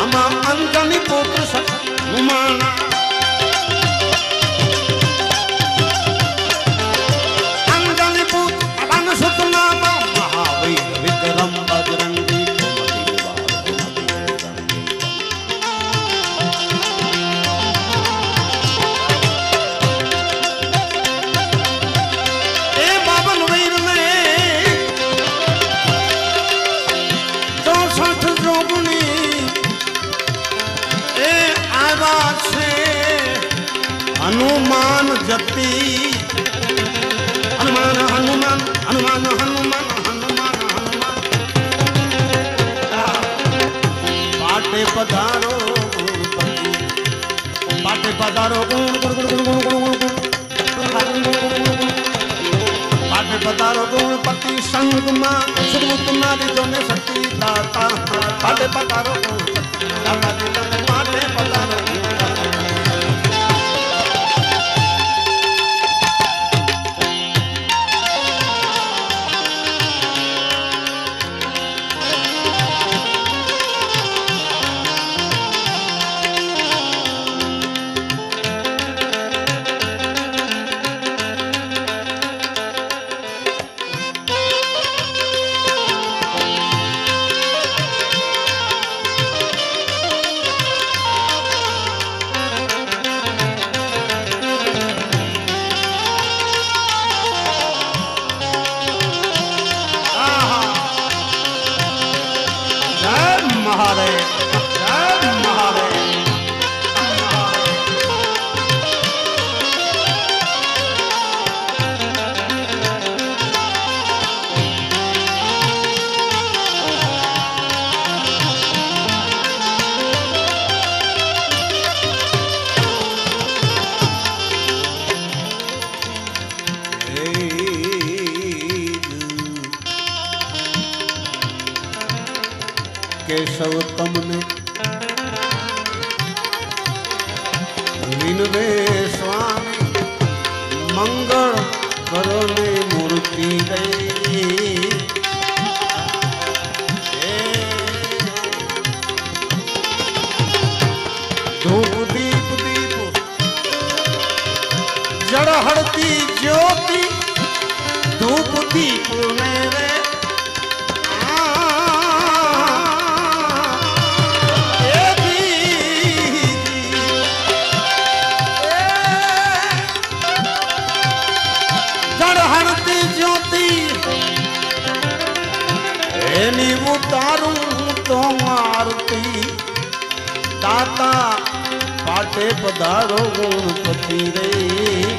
આમાં અંતની પુત્ર હનુમાન પાટે પધારો. ગુણ ગુણ ગુણ ગુણ ગુણ ગુણ ગુણ. માટે પધારો ગુણપતિ સંગમાં સુરત મારી જોને શક્તિ દાતા. માટે પધારો ગુણપતિ દાતા પાટે પધારો ગુણપતિ રે.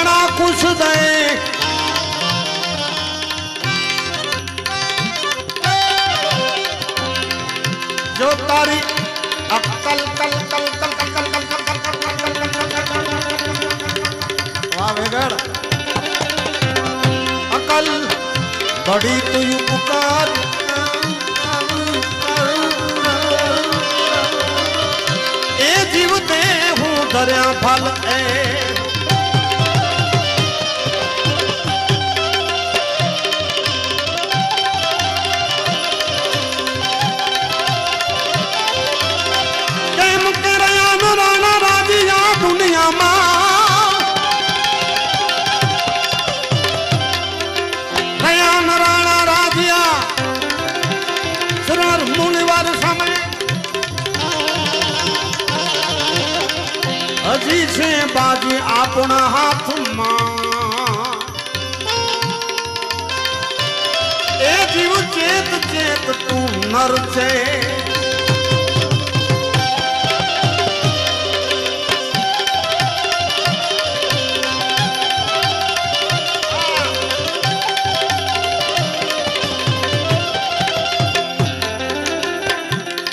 બણા ખુશ દે જો તારી અક્કલ કલ કલ કલ કલ કલ કલ કલ કલ કલ વાહ વેગડ અકલ બડી તું ઉપકાર એ જીવતે હું ધર્યા ફલ એ હજી છે બાજી આપણા હાથમાં. એ જીવ ચેત ચેત તું નર છે.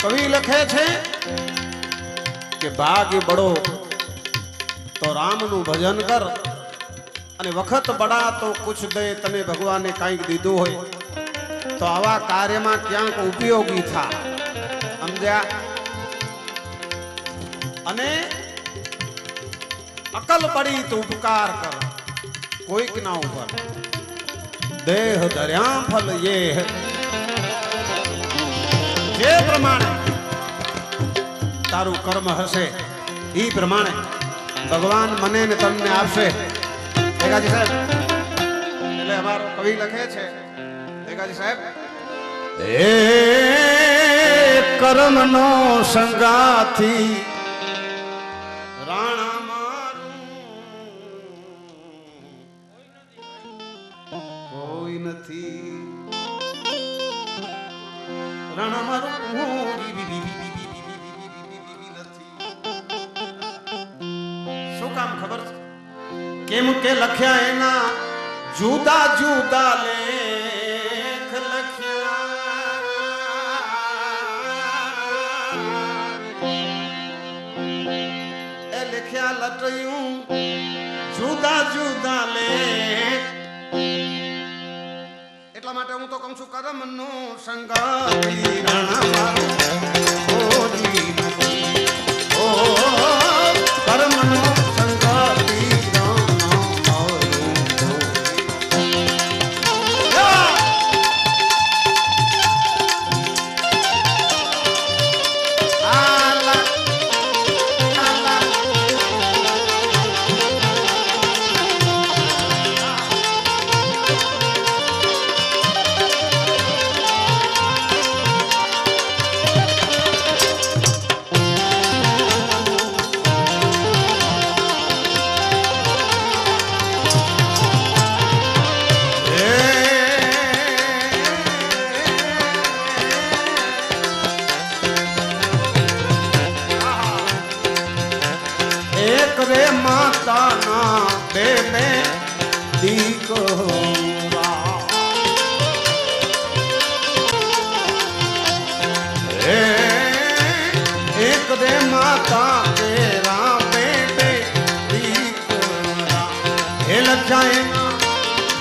કવિ લખે છે કે ભાગ બડો તો રામનું ભજન કર. અને વખત બડા તો કુછ દે તને ભગવાને કાંઈક દીધું હોય. તો આવા કાર્યમાં ક્યાંક ઉપયોગી થા. સમજ્યા? અને અકલ પડી તો ઉપકાર કર. કોઈક ના ઉપર. દેહ ધર્યા ફલ યે જે પ્રમાણે તારું કર્મ હશે એ પ્રમાણે ભગવાન મને ને તમને આપશે. ભેગાજી સાહેબ એટલે અમારો કવિ લખે છે. ભેગાજી સાહેબ. એ કર્મનો સંગાથી રાણા કોઈ નથી. રાણા મારું કેમ કે લખ્યા એના? જુદા જુદા લેખ લખ્યા. એ લખ્યા લટયું, જુદા જુદા લેખ. એટલા માટે હું તો કહું છું કરમ નો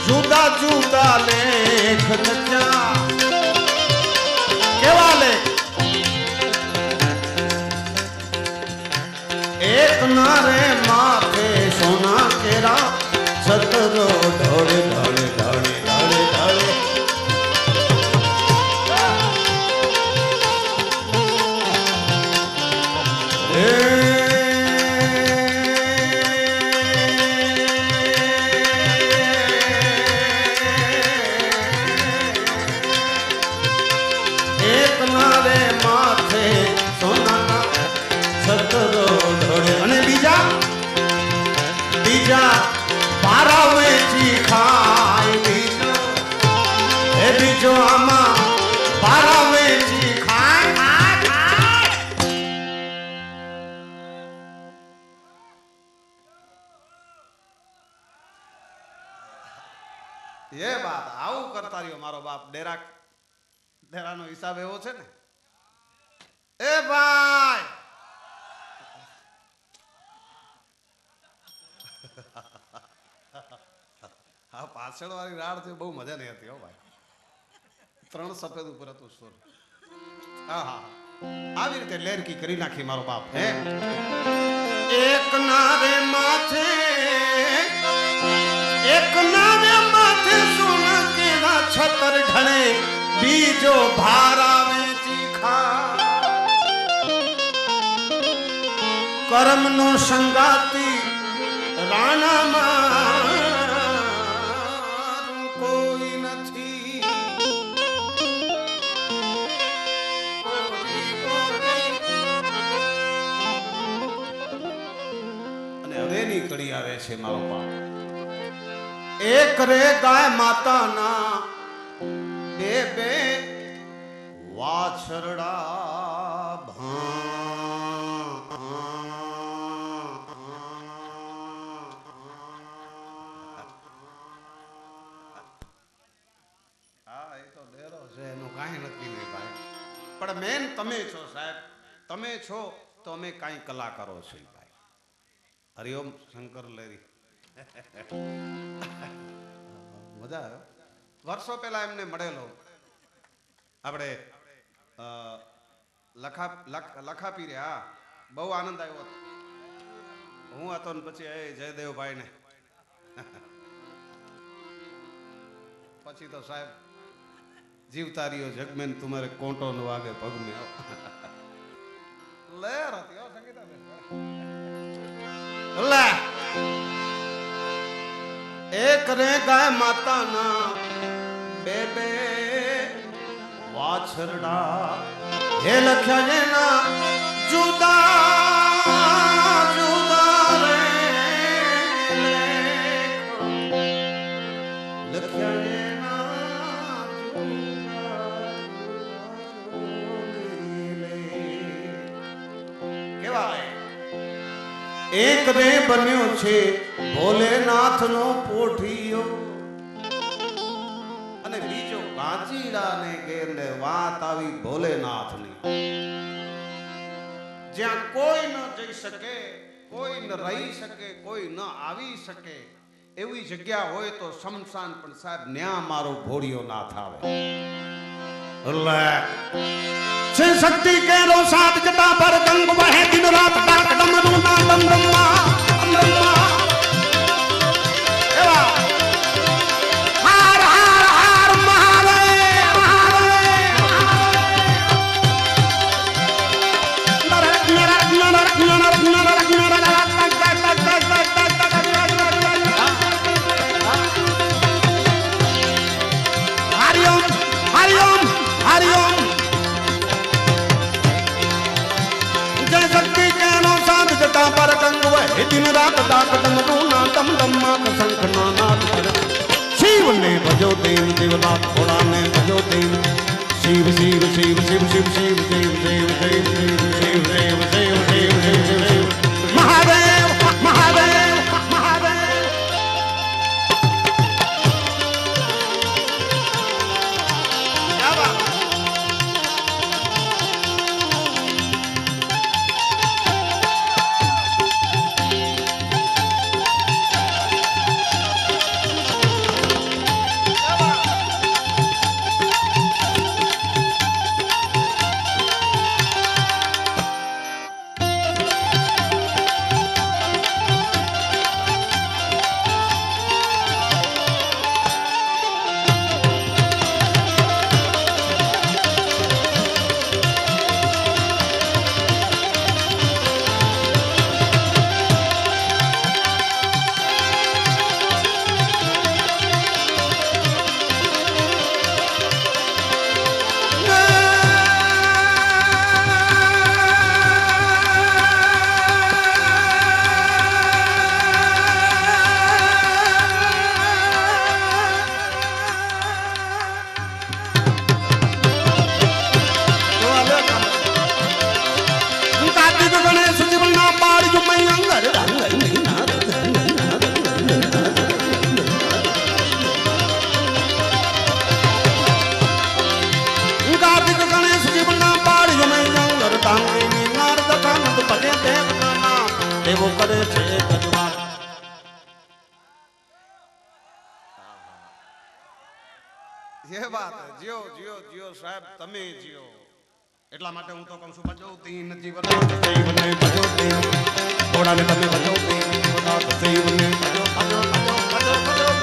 જુદા જુદા લેખ લખ્યા. કેવા લેખ? એક નારે માથે સોના કેરા છતરો ઢોળે ઢોળે ઢોળે. બીજો આમાં પારા વેચી ખાય. એ બાત આવું કરતા રહ્યો મારો બાપ. ડેરા ડેરાનો હિસાબ એવો છે ને. એ ભાઈ! હા પાછળ વાળી રાડ છે, બહુ મજા નહીં હતી હો ભાઈ. ત્રણ સફેદ ઉપર હતું સુર હા હા આવી રીતે લેરકી કરી નાખી મારો બાપ, હે? એક નારે માથે, એક નારે માથે સોના કેળા છતર ઢળે, બીજો ભાર આવે ચીખા. કર્મનો સંગાતી રાણામાં આવે છે મારો બાપ. એક રે ગાય માતાના બે બે વાછરડા પણ મેન તમે છો સાહેબ. તમે છો તો અમે કાંઈ કલાકારો છીએ. હરિઓમ શંકર લેરી મજા આવ્યો વર્ષો પહેલા એમને મળેલો આપણે લખા લખાપી રહ્યા બહુ આનંદ આવ્યો હું હતો ને પછી એ જયદેવભાઈ ને પછી તો સાહેબ જીવતા રહ્યો જગમેન તુમારે કોંટો નો વાગે પગ મેં લહેર હતી સંગીતા. લે. એક રે ગાય માતાના બે બે વાછરડા. હે લખ્યા જેના જુદા જુદા રે. લખ્યા એક રે બન્યો છે. ભોલેનાથ નો પોઠિયો. અને બીજો કાંચીડા ને ઘેર ને વાત આવી ભોલેનાથની જ્યાં કોઈ ન જઈ શકે, કોઈ ન રહી શકે, કોઈ ન આવી શકે, એવી જગ્યા હોય તો શમશાન પણ સાહેબ ન્યા મારો ભોળિયો નાથ આવે. લે છે શક્તિ કેરો સાત જટા પર ગંગ વહે દિન રાત ડાક ડમરુ ના ડમ ડમા ડમા દેવ દેવનાથ ભોળાને ભજો દેવ શિવ શિવ શિવ શિવ શિવ શિવ દેવ દેવ દેવ દેવ દેવ દેવ જે વાત જીઓ જીઓ જીઓ સાહેબ તમે જીઓ એટલા માટે હું તો કહું છું બચોતી નથી બચોતી મને બચોતી તમે બચોતી ઘોડા બચોતી મને બચો બચો બચો